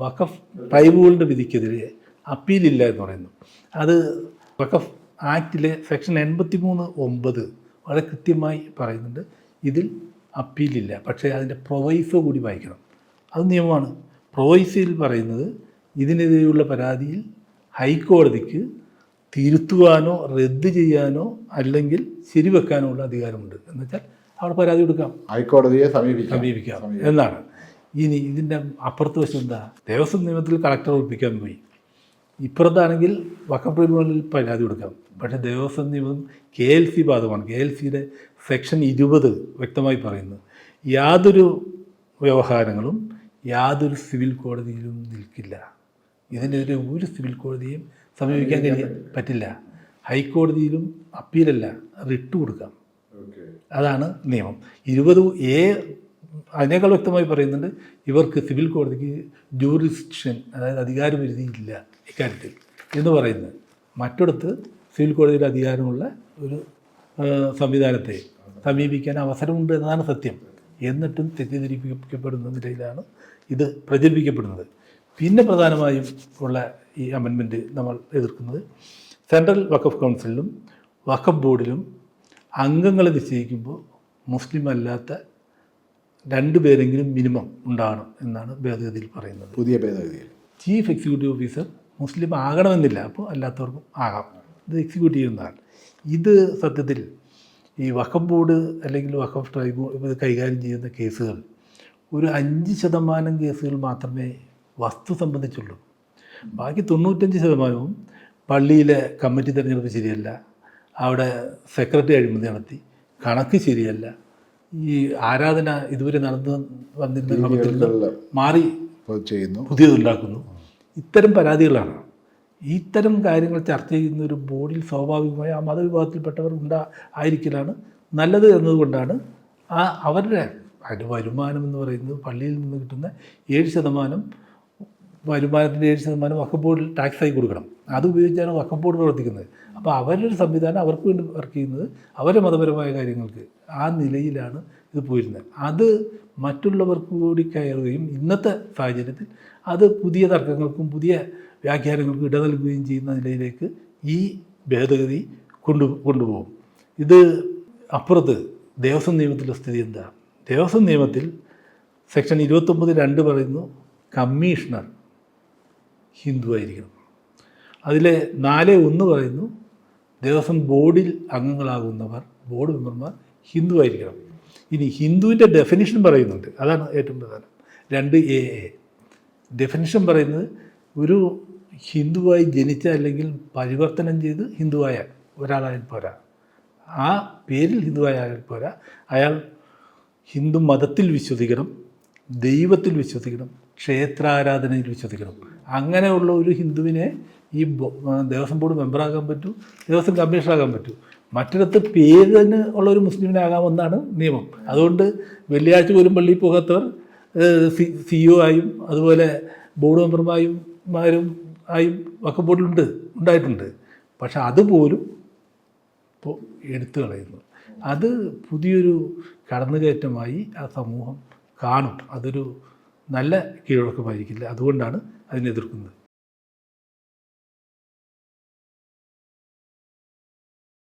വഖഫ് ട്രൈബുകളുടെ വിധിക്കെതിരെ അപ്പീലില്ല എന്ന് പറയുന്നു. അത് വഖഫ് ആക്റ്റിലെ സെക്ഷൻ എൺപത്തി മൂന്ന് ഒമ്പത് വളരെ കൃത്യമായി പറയുന്നുണ്ട്. ഇതിൽ അപ്പീലില്ല. പക്ഷേ അതിന്റെ പ്രൊവൈസോ കൂടി വായിക്കണം. അത് നിയമമാണ്. പ്രൊവൈസിൽ പറയുന്നത് ഇതിനെതിരെയുള്ള പരാതിയിൽ ഹൈക്കോടതിക്ക് തിരുത്തുവാനോ റദ്ദ് ചെയ്യാനോ അല്ലെങ്കിൽ ശരിവെക്കാനോ ഉള്ള അധികാരമുണ്ട്. എന്നുവെച്ചാൽ അവിടെ പരാതി കൊടുക്കാം. ഹൈക്കോടതിയെ സമീപിക്കാം. സമീപിക്കാം. എന്നാണ്. ഇനി ഇതിന്റെ അപ്പുറത്ത് വശം എന്താ? ദേവസ്വം നിയമത്തിൽ കളക്ടർ ഒപ്പിക്കാൻ പോയി. ഇപ്പുറത്താണെങ്കിൽ വക്കം ട്രിബ്യൂണലിൽ പരാതി കൊടുക്കാം. പക്ഷേ ദേവസ്വം നിയമം കെ എൽ സി ബാധകമാണ്. കെ എൽ സിയുടെ സെക്ഷൻ ഇരുപത് വ്യക്തമായി പറയുന്നു. യാതൊരു വ്യവഹാരങ്ങളും യാതൊരു സിവിൽ കോടതിയിലും നിൽക്കില്ല. ഇതിനെതിരെ ഒരു സിവിൽ കോടതിയും സമീപിക്കാൻ കഴിയ പറ്റില്ല. ഹൈക്കോടതിയിലും അപ്പീലല്ല. റിട്ട് കൊടുക്കാം. അതാണ് നിയമം. ഇരുപത് എ അതിനേക്കാൾ വ്യക്തമായി പറയുന്നുണ്ട് ഇവർക്ക് സിവിൽ കോടതിക്ക് ജൂറിസ്ഡിക്ഷൻ അതായത് അധികാരപരിധിയില്ല ഇക്കാര്യത്തിൽ എന്ന് പറയുന്നത്. മറ്റിടത്ത് സിവിൽ കോടതിയുടെ അധികാരമുള്ള ഒരു സംവിധാനത്തെ സമീപിക്കാൻ അവസരമുണ്ട് എന്നതാണ് സത്യം. എന്നിട്ടും തെറ്റിദ്ധരിപ്പിക്കപ്പെടുന്ന നിലയിലാണ് ഇത് പ്രചരിപ്പിക്കപ്പെടുന്നത്. പിന്നെ പ്രധാനമായും ഉള്ള ഈ അമെൻമെന്റ് നമ്മൾ എതിർക്കുന്നത് സെൻട്രൽ വഖഫ് കൗൺസിലിലും വഖഫ് ബോർഡിലും അംഗങ്ങളെ നിശ്ചയിക്കുമ്പോൾ മുസ്ലിം അല്ലാത്ത രണ്ട് പേരെങ്കിലും മിനിമം ഉണ്ടാകണം എന്നാണ് ഭേദഗതിയിൽ പറയുന്നത്. പുതിയ ഭേദഗതിയിൽ. ചീഫ് എക്സിക്യൂട്ടീവ് ഓഫീസർ മുസ്ലിം ആകണമെന്നില്ല അപ്പോൾ അല്ലാത്തവർക്കും ആകാം. ഇത് എക്സിക്യൂട്ട് ചെയ്യുന്നതാണ്. ഇത് സത്യത്തിൽ ഈ വഖഫ് ബോർഡ് അല്ലെങ്കിൽ വഖഫ് ട്രൈബ് ഇത് കൈകാര്യം ചെയ്യുന്ന കേസുകൾ ഒരു അഞ്ച് ശതമാനം കേസുകൾ മാത്രമേ വസ്തു സംബന്ധിച്ചുള്ളൂ. ബാക്കി തൊണ്ണൂറ്റഞ്ച് ശതമാനവും പള്ളിയിലെ കമ്മിറ്റി തിരഞ്ഞെടുപ്പ് ശരിയല്ല. അവിടെ സെക്രട്ടറി അഴിമതി നടത്തി കണക്ക് ശരിയല്ല. ഈ ആരാധന ഇതുവരെ നടന്നു വന്നിരുന്ന ക്രമത്തിൽ നിന്ന് മാറി ചെയ്യുന്നു. പുതിയതുണ്ടാക്കുന്നു. ഇത്തരം പരാതികളാണ്. ഇത്തരം കാര്യങ്ങൾ ചർച്ച ചെയ്യുന്ന ഒരു ബോർഡിൽ സ്വാഭാവികമായി ആ മതവിഭാഗത്തിൽപ്പെട്ടവർ ഉണ്ടാ ആയിരിക്കലാണ് നല്ലത് എന്നതുകൊണ്ടാണ് ആ അവരുടെ അതിന്റെ വരുമാനം എന്ന് പറയുന്നത് പള്ളിയിൽ നിന്ന് കിട്ടുന്ന ഏഴ് ശതമാനം വരുമാനത്തിന്റെ ഏഴ് ശതമാനം വഖഫ് ബോർഡിൽ ആയി കൊടുക്കണം. അത് ഉപയോഗിച്ചാണ് വഖഫ് ബോർഡ് പ്രവർത്തിക്കുന്നത്. അപ്പോൾ അവരുടെ ഒരു സംവിധാനം അവർക്ക് വേണ്ടി വർക്ക് ചെയ്യുന്നത് അവരുടെ മതപരമായ കാര്യങ്ങൾക്ക് ആ നിലയിലാണ് ഇത് പോയിരുന്നത്. അത് മറ്റുള്ളവർക്ക് കൂടി കയറുകയും ഇന്നത്തെ സാഹചര്യത്തിൽ അത് പുതിയ തർക്കങ്ങൾക്കും പുതിയ വ്യാഖ്യാനങ്ങൾക്കും ഇട നൽകുകയും ചെയ്യുന്ന നിലയിലേക്ക് ഈ ഭേദഗതി കൊണ്ടു കൊണ്ടുപോകും. ഇത് അപ്പുറത്ത് ദേവസ്വം നിയമത്തിലെ സ്ഥിതി എന്താ? ദേവസ്വം നിയമത്തിൽ സെക്ഷൻ ഇരുപത്തൊമ്പത് രണ്ട് പറയുന്നു കമ്മീഷണർ ഹിന്ദു ആയിരിക്കണം അതിലെ നാല് ഒന്ന് പറയുന്നു ദേവസ്വം ബോർഡിൽ അംഗങ്ങളാകുന്നവർ ബോർഡ് മെമ്പർമാർ ഹിന്ദു ആയിരിക്കണം ഇനി ഹിന്ദുവിന്റെ ഡെഫിനിഷൻ പറയുന്നുണ്ട്. അതാണ് ഏറ്റവും പ്രധാനം. രണ്ട് എ എ. ഡെഫിനിഷൻ പറയുന്നത് ഒരു ഹിന്ദുവായി ജനിച്ച അല്ലെങ്കിൽ പരിവർത്തനം ചെയ്ത് ഹിന്ദുവായ ഒരാളായാൽ പോരാ. ആ പേരിൽ ഹിന്ദുവായാൽ പോരാ. അയാൾ ഹിന്ദു മതത്തിൽ വിശ്വസിക്കണം ദൈവത്തിൽ വിശ്വസിക്കണം ക്ഷേത്രാരാധനയിൽ വിശ്വസിക്കണം. അങ്ങനെയുള്ള ഒരു ഹിന്ദുവിനെ ഈ ദേവസ്വം ബോർഡ് മെമ്പറാകാൻ പറ്റൂ ദേവസ്വം കമ്മീഷണറാകാൻ പറ്റൂ. മറ്റിടത്ത് പേരിന് ഉള്ള ഒരു മുസ്ലിമിനാകാമെന്നാണ് നിയമം. അതുകൊണ്ട് വെള്ളിയാഴ്ച പോലും പള്ളിയിൽ പോകാത്തവർ സി സി ഒ ആയും അതുപോലെ ബോർഡ് മെമ്പർമാരും മാരും ആയും ഒക്കെ ബോർഡിലുണ്ട് ഉണ്ടായിട്ടുണ്ട്. പക്ഷെ അതുപോലും ഇപ്പോൾ എടുത്തു കളയുന്നു. അത് പുതിയൊരു കടന്നുകയറ്റമായി ആ സമൂഹം കാണും. അതൊരു നല്ല കീഴ്വഴക്കമായിരിക്കില്ല അതുകൊണ്ടാണ് അതിനെ എതിർക്കുന്നത്.